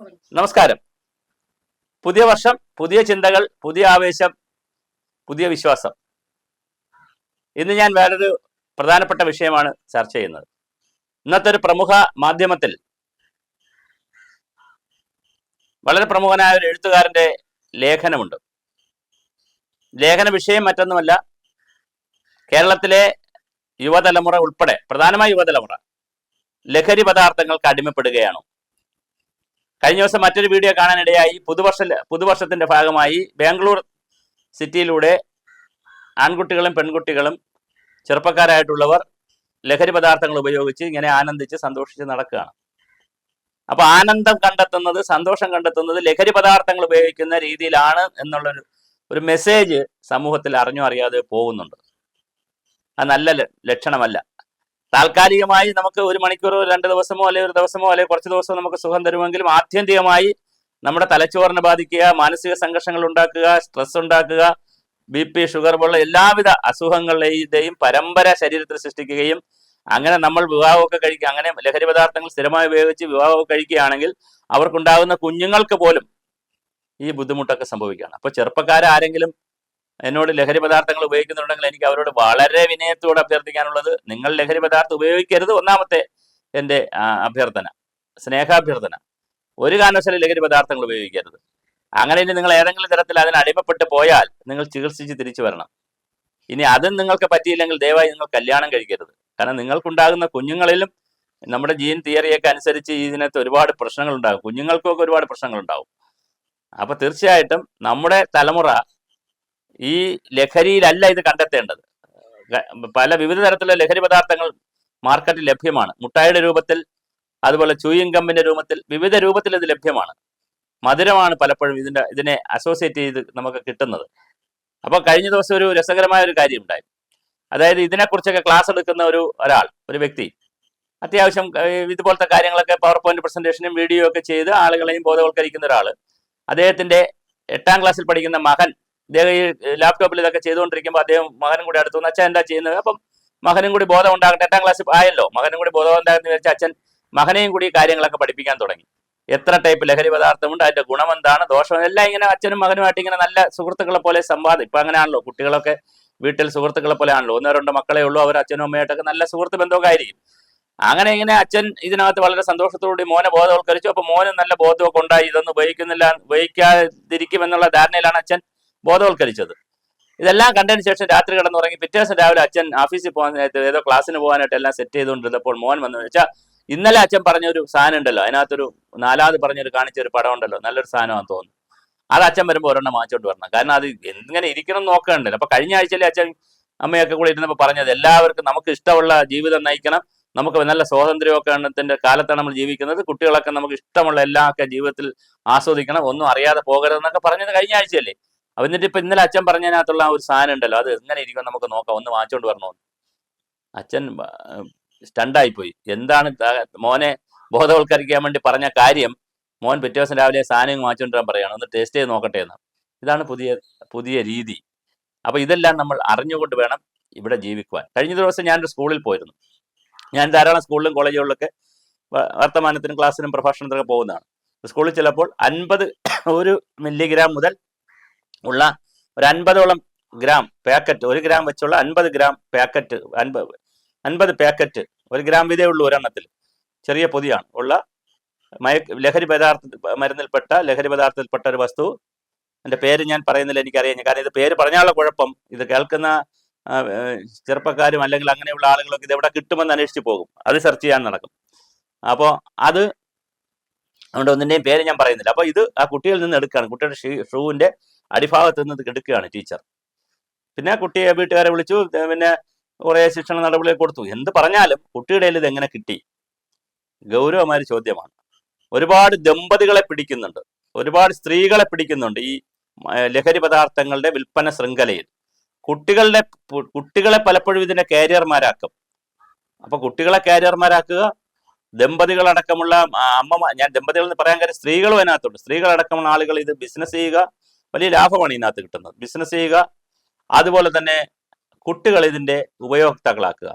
നമസ്കാരം. പുതിയ വർഷം പുതിയ ചിന്തകൾ പുതിയ ആവേശം പുതിയ വിശ്വാസം. ഇന്ന് ഞാൻ വേറൊരു പ്രധാനപ്പെട്ട വിഷയമാണ് ചർച്ച ചെയ്യുന്നത്. ഇന്നത്തെ ഒരു പ്രമുഖ മാധ്യമത്തിൽ വളരെ പ്രമുഖനായ ഒരു എഴുത്തുകാരന്റെ ലേഖനമുണ്ട്. ലേഖന വിഷയം മറ്റൊന്നുമല്ല കേരളത്തിലെ യുവതലമുറ ഉൾപ്പെടെ പ്രധാനമായ യുവതലമുറ ലഹരി പദാർത്ഥങ്ങൾക്ക് അടിമപ്പെടുകയാണോ. കഴിഞ്ഞ ദിവസം മറ്റൊരു വീഡിയോ കാണാനിടയായി. പുതുവർഷ പുതുവർഷത്തിന്റെ ഭാഗമായി ബാംഗ്ലൂർ സിറ്റിയിലൂടെ ആൺകുട്ടികളും പെൺകുട്ടികളും ചെറുപ്പക്കാരായിട്ടുള്ളവർ ലഹരി പദാർത്ഥങ്ങൾ ഉപയോഗിച്ച് ഇങ്ങനെ ആനന്ദിച്ച് സന്തോഷിച്ച് നടക്കുകയാണ്. അപ്പൊ ആനന്ദം കണ്ടെത്തുന്നത് സന്തോഷം കണ്ടെത്തുന്നത് ലഹരി പദാർത്ഥങ്ങൾ ഉപയോഗിക്കുന്ന രീതിയിലാണ് എന്നുള്ളൊരു ഒരു മെസ്സേജ് സമൂഹത്തിൽ അറിഞ്ഞോ അറിയാതെ പോകുന്നുണ്ട്. അത് നല്ല ലക്ഷണമല്ല. താൽക്കാലികമായി നമുക്ക് ഒരു മണിക്കൂറോ രണ്ട് ദിവസമോ അല്ലെങ്കിൽ ഒരു ദിവസമോ അല്ലെങ്കിൽ കുറച്ച് ദിവസമോ നമുക്ക് സുഖം തരുമെങ്കിലും ആത്യന്തികമായി നമ്മുടെ തലച്ചോറിനെ ബാധിക്കുക മാനസിക സംഘർഷങ്ങൾ ഉണ്ടാക്കുക സ്ട്രെസ് ഉണ്ടാക്കുക ബി പി ഷുഗർ പോലുള്ള എല്ലാവിധ അസുഖങ്ങളുടെയും പരമ്പര ശരീരത്തിൽ സൃഷ്ടിക്കുകയും അങ്ങനെ നമ്മൾ വിവാഹമൊക്കെ കഴിക്കുക അങ്ങനെ ലഹരി പദാർത്ഥങ്ങൾ സ്ഥിരമായി ഉപയോഗിച്ച് വിവാഹമൊക്കെ കഴിക്കുകയാണെങ്കിൽ അവർക്കുണ്ടാകുന്ന കുഞ്ഞുങ്ങൾക്ക് പോലും ഈ ബുദ്ധിമുട്ടൊക്കെ സംഭവിക്കുകയാണ്. അപ്പോൾ ചെറുപ്പക്കാരാരെങ്കിലും എന്നോട് ലഹരി പദാർത്ഥങ്ങൾ ഉപയോഗിക്കുന്നുണ്ടെങ്കിൽ എനിക്ക് അവരോട് വളരെ വിനയത്തോടെ അഭ്യർത്ഥിക്കാനുള്ളത് നിങ്ങൾ ലഹരി പദാർത്ഥം ഉപയോഗിക്കരുത് ഒന്നാമത്തെ എന്റെ അഭ്യർത്ഥന സ്നേഹാഭ്യർത്ഥന. ഒരു കാരണവശാലും ലഹരി പദാർത്ഥങ്ങൾ ഉപയോഗിക്കരുത്. അങ്ങനെ ഇനി നിങ്ങൾ ഏതെങ്കിലും തരത്തിൽ അതിന് അടിമപ്പെട്ട് പോയാൽ നിങ്ങൾ ചികിത്സിച്ച് തിരിച്ചു വരണം. ഇനി അതും നിങ്ങൾക്ക് പറ്റിയില്ലെങ്കിൽ ദയവായി നിങ്ങൾ കല്യാണം കഴിക്കരുത്. കാരണം നിങ്ങൾക്കുണ്ടാകുന്ന കുഞ്ഞുങ്ങളിലും നമ്മുടെ ജീൻ തിയറിയൊക്കെ അനുസരിച്ച് ഇതിനകത്ത് ഒരുപാട് പ്രശ്നങ്ങൾ ഉണ്ടാകും കുഞ്ഞുങ്ങൾക്കൊക്കെ ഒരുപാട് പ്രശ്നങ്ങൾ ഉണ്ടാകും അപ്പൊ തീർച്ചയായിട്ടും നമ്മുടെ തലമുറ ഈ ലഹരിയിലല്ല ഇത് കണ്ടെത്തേണ്ടത്. പല വിവിധ തരത്തിലുള്ള ലഹരി പദാർത്ഥങ്ങൾ മാർക്കറ്റിൽ ലഭ്യമാണ്. മുട്ടായുടെ രൂപത്തിൽ അതുപോലെ ചൂയിങ് ഗമ്മിന്റെ രൂപത്തിൽ വിവിധ രൂപത്തിൽ ഇത് ലഭ്യമാണ്. മധുരമാണ് പലപ്പോഴും ഇതിന്റെ ഇതിനെ അസോസിയേറ്റ് ചെയ്ത് നമുക്ക് കിട്ടുന്നത്. അപ്പോൾ കഴിഞ്ഞ ദിവസം ഒരു രസകരമായ ഒരു കാര്യം ഉണ്ടായി. അതായത് ഇതിനെക്കുറിച്ചൊക്കെ ക്ലാസ് എടുക്കുന്ന ഒരു ഒരാൾ ഒരു വ്യക്തി അത്യാവശ്യം ഇതുപോലത്തെ കാര്യങ്ങളൊക്കെ പവർ പോയിന്റ് പ്രസന്റേഷനും വീഡിയോ ഒക്കെ ചെയ്ത് ആളുകളെയും ബോധവൽക്കരിക്കുന്ന ഒരാൾ അദ്ദേഹത്തിന്റെ എട്ടാം ക്ലാസ്സിൽ പഠിക്കുന്ന മകൻ ഇദ്ദേഹം ഈ ലാപ്ടോപ്പിൽ ഇതൊക്കെ ചെയ്തുകൊണ്ടിരിക്കുമ്പോൾ അദ്ദേഹം മകനും കൂടി അടുത്തു അച്ഛൻ എന്താ ചെയ്യുന്നത്? അപ്പം മകനും കൂടി ബോധം ഉണ്ടാകട്ടെ. എട്ടാം ക്ലാസ്സിൽ ആയല്ലോ. മകനും കൂടി ബോധം ഉണ്ടാകുന്ന വെച്ചാൽ അച്ഛൻ മകനെയും കൂടി കാര്യങ്ങളൊക്കെ പഠിപ്പിക്കാൻ തുടങ്ങി. എത്ര ടൈപ്പ് ലഹരി പദാർത്ഥമുണ്ട് അതിന്റെ ഗുണം എന്താണ് ദോഷം എല്ലാം ഇങ്ങനെ അച്ഛനും മകനുമായിട്ട് ഇങ്ങനെ നല്ല സുഹൃത്തുക്കളെ പോലെ സംവാദം. ഇപ്പൊ അങ്ങനെയാണല്ലോ. കുട്ടികളൊക്കെ വീട്ടിൽ സുഹൃത്തുക്കളെ പോലെ ആണല്ലോ. ഒന്നോ രണ്ടോ മക്കളെ ഉള്ളൂ അവർ അച്ഛനും അമ്മയായിട്ടൊക്കെ നല്ല സുഹൃത്ത് ബന്ധമൊക്കെ ആയിരിക്കും അങ്ങനെ ഇങ്ങനെ അച്ഛൻ ഇതിനകത്ത് വളരെ സന്തോഷത്തോടുകൂടി മോനെ ബോധവൽക്കരിച്ചു. അപ്പൊ മോന് നല്ല ബോധമൊക്കെ ഉണ്ടായി. ഇതൊന്നും ഉപയോഗിക്കുന്നില്ല ഉപയോഗിക്കാതിരിക്കും എന്നുള്ള ധാരണയിലാണ് അച്ഛൻ ബോധവൽക്കരിച്ചത്. ഇതെല്ലാം കണ്ടതിന് ശേഷം രാത്രി കിടന്നുറങ്ങി പിറ്റേ ദിവസം രാവിലെ അച്ഛൻ ഓഫീസിൽ നേരത്തെ ഏതോ ക്ലാസ്സിന് പോകാനായിട്ട് എല്ലാം സെറ്റ് ചെയ്തുകൊണ്ടിരുന്നപ്പോൾ മോൻ വന്നു. വെച്ചാൽ ഇന്നലെ അച്ഛൻ പറഞ്ഞൊരു സാധനം ഉണ്ടല്ലോ അതിനകത്തൊരു നാലാമത് പറഞ്ഞൊരു കാണിച്ച ഒരു പടം ഉണ്ടല്ലോ നല്ലൊരു സാധനമാണെന്ന് തോന്നുന്നു. അത് അച്ഛൻ വരുമ്പോൾ ഒരെണ്ണം വാങ്ങിച്ചോണ്ട് വരണം. കാരണം അത് എങ്ങനെ ഇരിക്കണം നോക്കണ്ടല്ലോ. അപ്പൊ കഴിഞ്ഞ ആഴ്ചയിലെ അച്ഛൻ അമ്മയൊക്കെ കൂടെ ഇരുന്നപ്പോൾ പറഞ്ഞത് എല്ലാവർക്കും നമുക്ക് ഇഷ്ടമുള്ള ജീവിതം നയിക്കണം. നമുക്ക് നല്ല സ്വാതന്ത്ര്യമൊക്കെ എണ്ണത്തിന്റെ കാലത്താണ് നമ്മൾ ജീവിക്കുന്നത്. കുട്ടികളൊക്കെ നമുക്ക് ഇഷ്ടമുള്ള എല്ലാ ഒക്കെ ജീവിതത്തിൽ ആസ്വദിക്കണം. ഒന്നും അറിയാതെ പോകരുതെന്നൊക്കെ പറഞ്ഞത് കഴിഞ്ഞ ആഴ്ചയല്ലേ? അപ്പൊ എന്നിട്ട് ഇപ്പൊ ഇന്നലെ അച്ഛൻ പറഞ്ഞതിനകത്തുള്ള ആ ഒരു സാധനം ഉണ്ടല്ലോ അത് എങ്ങനെ ഇരിക്കും നമുക്ക് നോക്കാം. ഒന്ന് വാങ്ങിച്ചോണ്ട് വരണോ? അച്ഛൻ സ്റ്റണ്ടായി പോയി എന്താണ് മോനെ ബോധവൽക്കരിക്കാൻ വേണ്ടി പറഞ്ഞ കാര്യം മോൻ പിറ്റേ ദിവസം രാവിലെ സാധനം വാങ്ങിച്ചോണ്ട് വരാൻ പറയാണ്. ഒന്ന് ടേസ്റ്റ് ചെയ്ത് നോക്കട്ടെ എന്ന്. ഇതാണ് പുതിയ പുതിയ രീതി. അപ്പൊ ഇതെല്ലാം നമ്മൾ അറിഞ്ഞുകൊണ്ട് വേണം ഇവിടെ ജീവിക്കുവാൻ. കഴിഞ്ഞ ദിവസം ഞാനൊരു സ്കൂളിൽ പോയിരുന്നു. ഞാൻ ധാരാളം സ്കൂളിലും കോളേജുകളിലൊക്കെ വർത്തമാനത്തിനും ക്ലാസ്സിനും പ്രഭാഷണത്തിനൊക്കെ പോകുന്നതാണ്. സ്കൂളിൽ ചിലപ്പോൾ അൻപത് ഒരു മില്ലിഗ്രാം മുതൽ ഉള്ള ഒരു അൻപതോളം ഗ്രാം പാക്കറ്റ് ഒരു ഗ്രാം വെച്ചുള്ള അൻപത് ഗ്രാം പാക്കറ്റ് അൻപത് അൻപത് പാക്കറ്റ് ഒരു ഗ്രാം വീതേ ഉള്ളൂ ഒരെണ്ണത്തിൽ. ചെറിയ പൊതിയാണ്. ഉള്ള മയക്ക് ലഹരി പദാർത്ഥ മരുന്നിൽപ്പെട്ട ലഹരി പദാർത്ഥത്തിൽപ്പെട്ട ഒരു വസ്തു. എന്റെ പേര് ഞാൻ പറയുന്നില്ല എനിക്കറിയാം കാരണം ഇത് പേര് പറഞ്ഞാലുള്ള കുഴപ്പം. ഇത് കേൾക്കുന്ന ചെറുപ്പക്കാരും അല്ലെങ്കിൽ അങ്ങനെയുള്ള ആളുകളൊക്കെ ഇത് എവിടെ കിട്ടുമെന്ന് അന്വേഷിച്ച് പോകും. അത് സെർച്ച് ചെയ്യാൻ നടക്കും. അപ്പോൾ അത് അതുകൊണ്ട് ഒന്നിന്റെയും പേര് ഞാൻ പറയുന്നില്ല. അപ്പോൾ ഇത് ആ കുട്ടിയിൽ നിന്ന് എടുക്കുകയാണ്. കുട്ടിയുടെ ഷൂ ഷൂവിന്റെ അടിഭാഗത്ത് നിന്ന് കെടുക്കുകയാണ് ടീച്ചർ. പിന്നെ കുട്ടിയെ വീട്ടുകാരെ വിളിച്ചു പിന്നെ കുറേ ശിക്ഷണ നടപടികൾ കൊടുത്തു. എന്ത് പറഞ്ഞാലും കുട്ടിയുടെ ഇത് എങ്ങനെ കിട്ടി? ഗൗരവമായൊരു ചോദ്യമാണ്. ഒരുപാട് ദമ്പതികളെ പിടിക്കുന്നുണ്ട്. ഒരുപാട് സ്ത്രീകളെ പിടിക്കുന്നുണ്ട് ഈ ലഹരി പദാർത്ഥങ്ങളുടെ വിൽപ്പന ശൃംഖലയിൽ. കുട്ടികളുടെ കുട്ടികളെ പലപ്പോഴും ഇതിന്റെ കാരിയർമാരാക്കും. അപ്പൊ കുട്ടികളെ കാരിയർമാരാക്കുക ദമ്പതികളടക്കമുള്ള ആ, അമ്മമാർ ഞാൻ ദമ്പതികൾ എന്ന് പറയാൻ കാര്യം സ്ത്രീകളും അതിനകത്തുണ്ട്. സ്ത്രീകളടക്കമുള്ള ആളുകൾ ഇത് ബിസിനസ് ചെയ്യുക വലിയ ലാഭമാണ് ഇതിനകത്ത് കിട്ടുന്നത്. ബിസിനസ് ചെയ്യുക അതുപോലെ തന്നെ കുട്ടികൾ ഇതിന്റെ ഉപയോക്താക്കളാക്കുക.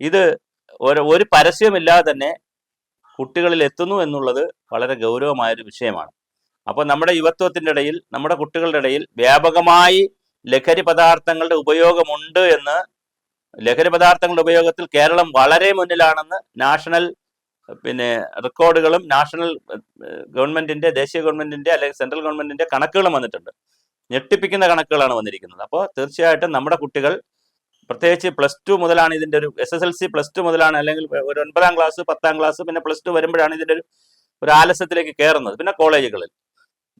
ഇത് ഒരു ഒരു പരസ്യമില്ലാതെ തന്നെ കുട്ടികളിൽ എത്തുന്നു എന്നുള്ളത് വളരെ ഗൗരവമായൊരു വിഷയമാണ്. അപ്പോൾ നമ്മുടെ യുവത്വത്തിന്റെ ഇടയിൽ നമ്മുടെ കുട്ടികളുടെ ഇടയിൽ വ്യാപകമായി ലഹരി പദാർത്ഥങ്ങളുടെ ഉപയോഗമുണ്ട് എന്ന് ലഹരി പദാർത്ഥങ്ങളുടെ ഉപയോഗത്തിൽ കേരളം വളരെ മുന്നിലാണെന്ന് നാഷണൽ പിന്നെ റെക്കോർഡുകളും നാഷണൽ ഗവൺമെന്റിന്റെ ദേശീയ ഗവൺമെന്റിന്റെ അല്ലെങ്കിൽ സെൻട്രൽ ഗവൺമെന്റിന്റെ കണക്കുകളും വന്നിട്ടുണ്ട്. ഞെട്ടിപ്പിക്കുന്ന കണക്കുകളാണ് വന്നിരിക്കുന്നത്. അപ്പോൾ തീർച്ചയായിട്ടും നമ്മുടെ കുട്ടികൾ പ്രത്യേകിച്ച് പ്ലസ് ടു മുതലാണ് ഇതിന്റെ ഒരു S S L C plus two മുതലാണ് അല്ലെങ്കിൽ ഒരു ഒൻപതാം ക്ലാസ് പത്താം ക്ലാസ് പിന്നെ പ്ലസ് ടു വരുമ്പോഴാണ് ഇതിന്റെ ഒരു ഒരു ആലസ്യത്തിലേക്ക് കയറുന്നത്. പിന്നെ കോളേജുകളിൽ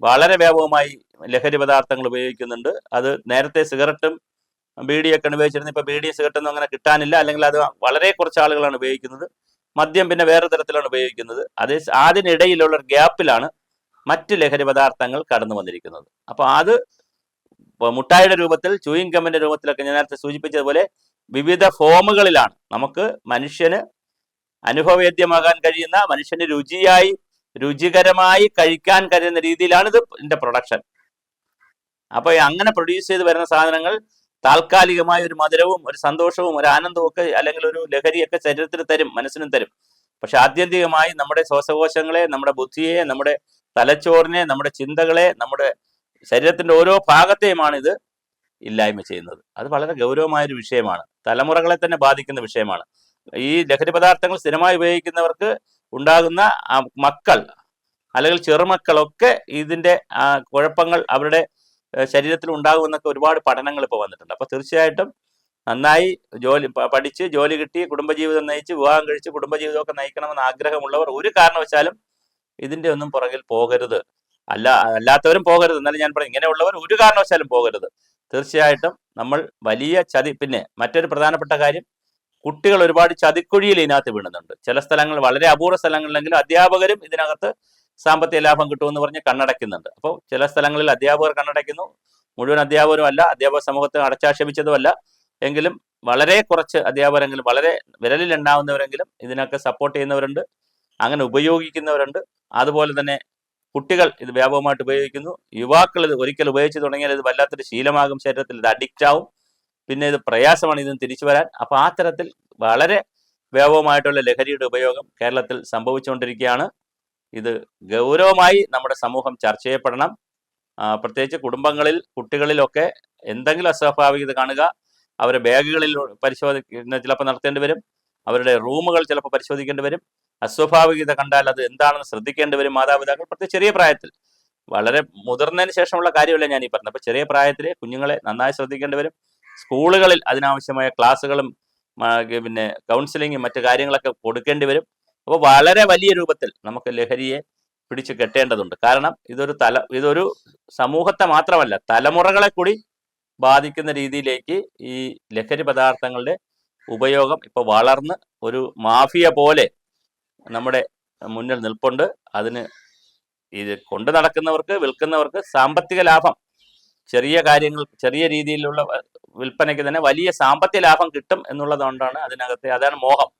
വളരെ വ്യാപകമായി ലഹരി പദാർത്ഥങ്ങൾ ഉപയോഗിക്കുന്നുണ്ട്. അത് നേരത്തെ സിഗരറ്റും ബീഡിയൊക്കെ ഉപയോഗിച്ചിരുന്നത് ഇപ്പൊ ബീഡി സിഗരറ്റൊന്നും അങ്ങനെ കിട്ടാനില്ല. അല്ലെങ്കിൽ അത് വളരെ കുറച്ച് ആളുകളാണ് ഉപയോഗിക്കുന്നത്. മദ്യം പിന്നെ വേറെ തരത്തിലാണ് ഉപയോഗിക്കുന്നത്. അതേ അതിനിടയിലുള്ള ഗ്യാപ്പിലാണ് മറ്റ് ലഹരി പദാർത്ഥങ്ങൾ കടന്നു വന്നിരിക്കുന്നത്. അപ്പോൾ അത് മുട്ടായുടെ രൂപത്തിൽ ചൂയിങ് ഗമ്മിന്റെ രൂപത്തിലൊക്കെ ഞാൻ നേരത്തെ സൂചിപ്പിച്ചതുപോലെ വിവിധ ഫോമുകളിലാണ് നമുക്ക് മനുഷ്യന് അനുഭവവേദ്യമാകാൻ കഴിയുന്ന മനുഷ്യന് രുചിയായി രുചികരമായി കഴിക്കാൻ കഴിയുന്ന രീതിയിലാണ് ഇത് ഇതിന്റെ പ്രൊഡക്ഷൻ. അപ്പൊ അങ്ങനെ പ്രൊഡ്യൂസ് ചെയ്ത് വരുന്ന സാധനങ്ങൾ താൽക്കാലികമായ ഒരു മധുരവും ഒരു സന്തോഷവും ഒരു ആനന്ദവും ഒക്കെ അല്ലെങ്കിൽ ഒരു ലഹരിയൊക്കെ ശരീരത്തിന് തരും മനസ്സിനും തരും. പക്ഷെ ആത്യന്തികമായി നമ്മുടെ ശ്വാസകോശങ്ങളെ നമ്മുടെ ബുദ്ധിയെ നമ്മുടെ തലച്ചോറിനെ നമ്മുടെ ചിന്തകളെ നമ്മുടെ ശരീരത്തിന്റെ ഓരോ ഭാഗത്തെയുമാണ് ഇത് ഇല്ലായ്മ ചെയ്യുന്നത്. അത് വളരെ ഗൗരവമായ ഒരു വിഷയമാണ്. തലമുറകളെ തന്നെ ബാധിക്കുന്ന വിഷയമാണ്. ഈ ലഹരി പദാർത്ഥങ്ങൾ സ്ഥിരമായി ഉപയോഗിക്കുന്നവർക്ക് ഉണ്ടാകുന്ന മക്കൾ അല്ലെങ്കിൽ ചെറുമക്കളൊക്കെ ഇതിന്റെ കുഴപ്പങ്ങൾ അവരുടെ ശരീരത്തിൽ ഉണ്ടാകുമെന്നൊക്കെ ഒരുപാട് പഠനങ്ങൾ ഇപ്പോൾ വന്നിട്ടുണ്ട്. അപ്പോൾ തീർച്ചയായിട്ടും നന്നായി ജോലി പഠിച്ച് ജോലി കിട്ടി കുടുംബജീവിതം നയിച്ച് വിവാഹം കഴിച്ച് കുടുംബജീവിതമൊക്കെ നയിക്കണമെന്ന് ആഗ്രഹമുള്ളവർ ഒരു കാരണവശാലും ഇതിന്റെ ഒന്നും പുറകിൽ പോകരുത്. അല്ല അല്ലാത്തവരും പോകരുത്. എന്നാലും ഞാൻ പറയും ഇങ്ങനെയുള്ളവർ ഒരു കാരണവശാലും പോകരുത്. തീർച്ചയായിട്ടും നമ്മൾ വലിയ ചതി പിന്നെ മറ്റൊരു പ്രധാനപ്പെട്ട കാര്യം കുട്ടികൾ ഒരുപാട് ചതിക്കുഴിയിൽ ഇതിനകത്ത് വീണുന്നുണ്ട്. ചില സ്ഥലങ്ങൾ വളരെ അപൂർവ സ്ഥലങ്ങളിലെങ്കിലും അധ്യാപകരും ഇതിനകത്ത് സാമ്പത്തിക ലാഭം കിട്ടുമെന്ന് പറഞ്ഞ് കണ്ണടയ്ക്കുന്നുണ്ട്. അപ്പോൾ ചില സ്ഥലങ്ങളിൽ അധ്യാപകർ കണ്ണടയ്ക്കുന്നു. മുഴുവൻ അധ്യാപകരും അല്ല അധ്യാപക സമൂഹത്തെ അടച്ചാക്ഷേപിച്ചതുമല്ല. എങ്കിലും വളരെ കുറച്ച് അധ്യാപകരെങ്കിലും വളരെ വിരലിൽ ഉണ്ടാവുന്നവരെങ്കിലും ഇതിനൊക്കെ സപ്പോർട്ട് ചെയ്യുന്നവരുണ്ട് അങ്ങനെ ഉപയോഗിക്കുന്നവരുണ്ട്. അതുപോലെ തന്നെ കുട്ടികൾ ഇത് വ്യാപകമായിട്ട് ഉപയോഗിക്കുന്നു. യുവാക്കൾ ഇത് ഒരിക്കൽ ഉപയോഗിച്ച് തുടങ്ങിയാൽ ഇത് വല്ലാത്തൊരു ശീലമാകും ശരീരത്തിൽ ഇത് അഡിക്റ്റ് ആവും. പിന്നെ ഇത് പ്രയാസമാണ് ഇതിന് തിരിച്ചു വരാൻ. അപ്പോൾ ആ തരത്തിൽ വളരെ വ്യാപകമായിട്ടുള്ള ലഹരിയുടെ ഉപയോഗം കേരളത്തിൽ സംഭവിച്ചുകൊണ്ടിരിക്കുകയാണ്. ഇത് ഗൗരവമായി നമ്മുടെ സമൂഹം ചർച്ച ചെയ്യപ്പെടണം. പ്രത്യേകിച്ച് കുടുംബങ്ങളിൽ കുട്ടികളിലൊക്കെ എന്തെങ്കിലും അസ്വാഭാവികത കാണുക അവരെ ബാഗുകളിൽ പരിശോധിക്കുന്ന ചിലപ്പോൾ നടത്തേണ്ടി വരും അവരുടെ റൂമുകൾ ചിലപ്പോൾ പരിശോധിക്കേണ്ടി വരും. അസ്വാഭാവികത കണ്ടാൽ അത് എന്താണെന്ന് ശ്രദ്ധിക്കേണ്ടി വരും മാതാപിതാക്കൾ. പ്രത്യേകിച്ച് ചെറിയ പ്രായത്തിൽ. വളരെ മുതിർന്നതിന് ശേഷമുള്ള കാര്യമല്ല ഞാൻ ഈ പറഞ്ഞത്. അപ്പോൾ ചെറിയ പ്രായത്തിലെ കുഞ്ഞുങ്ങളെ നന്നായി ശ്രദ്ധിക്കേണ്ടി വരും. സ്കൂളുകളിൽ അതിനാവശ്യമായ ക്ലാസ്സുകളും പിന്നെ കൗൺസിലിങ്ങും മറ്റു കാര്യങ്ങളൊക്കെ കൊടുക്കേണ്ടി വരും. അപ്പോൾ വളരെ വലിയ രൂപത്തിൽ നമുക്ക് ലഹരിയെ പിടിച്ചു കെട്ടേണ്ടതുണ്ട്. കാരണം ഇതൊരു തല ഇതൊരു സമൂഹത്തെ മാത്രമല്ല തലമുറകളെ കൂടി ബാധിക്കുന്ന രീതിയിലേക്ക് ഈ ലഹരി പദാർത്ഥങ്ങളുടെ ഉപയോഗം ഇപ്പോൾ വളർന്ന് ഒരു മാഫിയ പോലെ നമ്മുടെ മുന്നിൽ നിൽപ്പുണ്ട്. അതിന് ഇത് കൊണ്ടു നടക്കുന്നവർക്ക് വിൽക്കുന്നവർക്ക് സാമ്പത്തിക ലാഭം ചെറിയ കാര്യങ്ങൾ ചെറിയ രീതിയിലുള്ള വിൽപ്പനയ്ക്ക് തന്നെ വലിയ സാമ്പത്തിക ലാഭം കിട്ടും എന്നുള്ളതുകൊണ്ടാണ് അതിനകത്തെ അതാണ് മോഹം.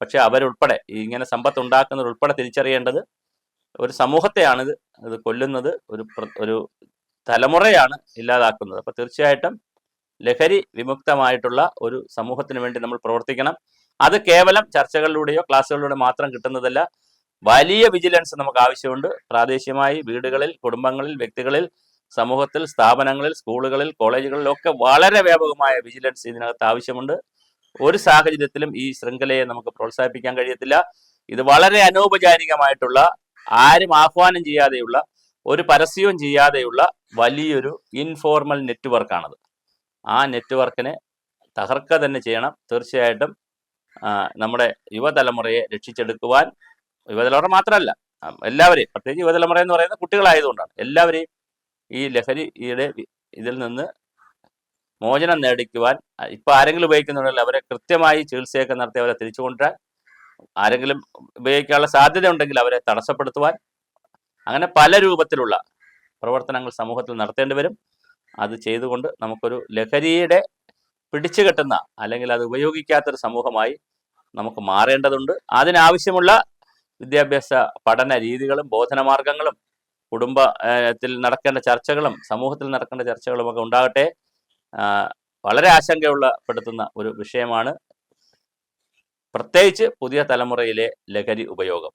പക്ഷെ അവരുൾപ്പെടെ ഇങ്ങനെ സമ്പത്ത് ഉണ്ടാക്കുന്നവർ ഉൾപ്പെടെ തിരിച്ചറിയേണ്ടത് ഒരു സമൂഹത്തെയാണ് ഇത് ഇത് കൊല്ലുന്നത് ഒരു ഒരു തലമുറയാണ് ഇല്ലാതാക്കുന്നത്. അപ്പൊ തീർച്ചയായിട്ടും ലഹരി വിമുക്തമായിട്ടുള്ള ഒരു സമൂഹത്തിന് വേണ്ടി നമ്മൾ പ്രവർത്തിക്കണം. അത് കേവലം ചർച്ചകളിലൂടെയോ ക്ലാസ്സുകളിലൂടെ മാത്രം കിട്ടുന്നതല്ല. വലിയ വിജിലൻസ് നമുക്ക് ആവശ്യമുണ്ട്. പ്രാദേശികമായി വീടുകളിൽ കുടുംബങ്ങളിൽ വ്യക്തികളിൽ സമൂഹത്തിൽ സ്ഥാപനങ്ങളിൽ സ്കൂളുകളിൽ കോളേജുകളിലൊക്കെ വളരെ വ്യാപകമായ വിജിലൻസ് ഇതിനകത്ത് ആവശ്യമുണ്ട്. ഒരു സാഹചര്യത്തിലും ഈ ശൃംഖലയെ നമുക്ക് പ്രോത്സാഹിപ്പിക്കാൻ കഴിയത്തില്ല. ഇത് വളരെ അനൗപചാരികമായിട്ടുള്ള ആരും ആഹ്വാനം ചെയ്യാതെയുള്ള ഒരു പരസ്യവും ചെയ്യാതെയുള്ള വലിയൊരു ഇൻഫോർമൽ നെറ്റ്വർക്കാണത് ആ നെറ്റ്വർക്കിനെ തകർക്ക തന്നെ ചെയ്യണം. തീർച്ചയായിട്ടും നമ്മുടെ യുവതലമുറയെ രക്ഷിച്ചെടുക്കുവാൻ യുവതലമുറ മാത്രമല്ല എല്ലാവരെയും പ്രത്യേകിച്ച് യുവതലമുറ എന്ന് പറയുന്നത് കുട്ടികളായതുകൊണ്ടാണ്. എല്ലാവരെയും ഈ ലഹരിയുടെ ഇതിൽ നിന്ന് മോചനം നേടിക്കുവാൻ ഇപ്പൊ ആരെങ്കിലും ഉപയോഗിക്കുന്നുണ്ടെങ്കിൽ അവരെ കൃത്യമായി ചികിത്സയൊക്കെ നടത്തി അവരെ തിരിച്ചു കൊണ്ടുവരാൻ ആരെങ്കിലും ഉപയോഗിക്കാനുള്ള സാധ്യത ഉണ്ടെങ്കിൽ അവരെ തടസ്സപ്പെടുത്തുവാൻ അങ്ങനെ പല രൂപത്തിലുള്ള പ്രവർത്തനങ്ങൾ സമൂഹത്തിൽ നടത്തേണ്ടി വരും. അത് ചെയ്തുകൊണ്ട് നമുക്കൊരു ലഹരിയുടെ പിടിച്ചു കെട്ടുന്ന അല്ലെങ്കിൽ അത് ഉപയോഗിക്കാത്തൊരു സമൂഹമായി നമുക്ക് മാറേണ്ടതുണ്ട്. അതിനാവശ്യമുള്ള വിദ്യാഭ്യാസ പഠന രീതികളും ബോധനമാർഗങ്ങളും മാർഗങ്ങളും കുടുംബത്തിൽ നടക്കേണ്ട ചർച്ചകളും സമൂഹത്തിൽ നടക്കേണ്ട ചർച്ചകളും ഒക്കെ ഉണ്ടാകട്ടെ. വളരെ ആശങ്കയുള്ള പെടുത്തുന്ന ഒരു വിഷയമാണ് പ്രത്യേകിച്ച് പുതിയ തലമുറയിലെ ലഹരി ഉപയോഗം.